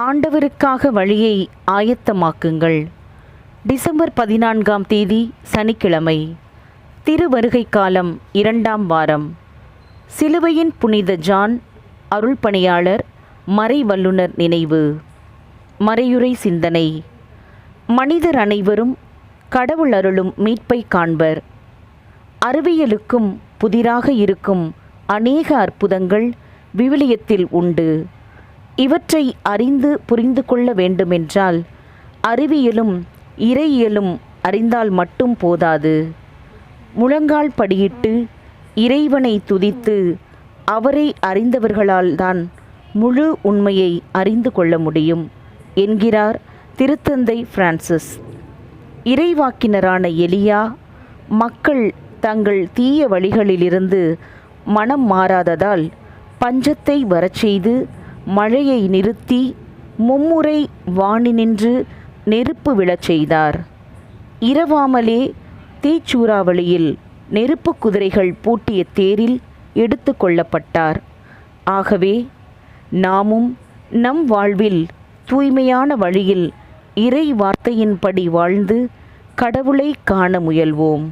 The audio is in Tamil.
ஆண்டவருக்காக வழியை ஆயத்தமாக்குங்கள். டிசம்பர் பதினான்காம் தேதி சனிக்கிழமை திருவருகை காலம் இரண்டாம் வாரம். சிலுவையின் புனித ஜான் அருள்பணியாளர் மறை வல்லுநர் நினைவு. மறையுறை சிந்தனை. மனிதர் அனைவரும் கடவுள் அருளும் மீட்பை காண்பர். அறிவியலுக்கும் புதிராக இருக்கும் அநேக அற்புதங்கள் விவிலியத்தில் உண்டு. இவற்றை அறிந்து புரிந்து கொள்ள வேண்டுமென்றால் அறிவியலும் இறையியலும் அறிந்தால் மட்டும் போதாது. முழங்கால் படியிட்டு இறைவனை துதித்து அவரை அறிந்தவர்களால்தான் முழு உண்மையை அறிந்து கொள்ள முடியும் என்கிறார் திருத்தந்தை பிரான்சிஸ். இறைவாக்கினரான எலியா மக்கள் தங்கள் தீய வழிகளிலிருந்து மனம் மாறாததால் பஞ்சத்தை வரச் செய்து மழையை நிறுத்தி மும்முறை வானினின்று நெருப்பு விழச் செய்தார். இரவாமலே தீச்சூறாவளியில் நெருப்பு குதிரைகள் பூட்டிய தேரில் எடுத்து கொள்ளப்பட்டார். ஆகவே நாமும் நம் வாழ்வில் தூய்மையான வழியில் இறை வார்த்தையின்படி வாழ்ந்து கடவுளை காண முயல்வோம்.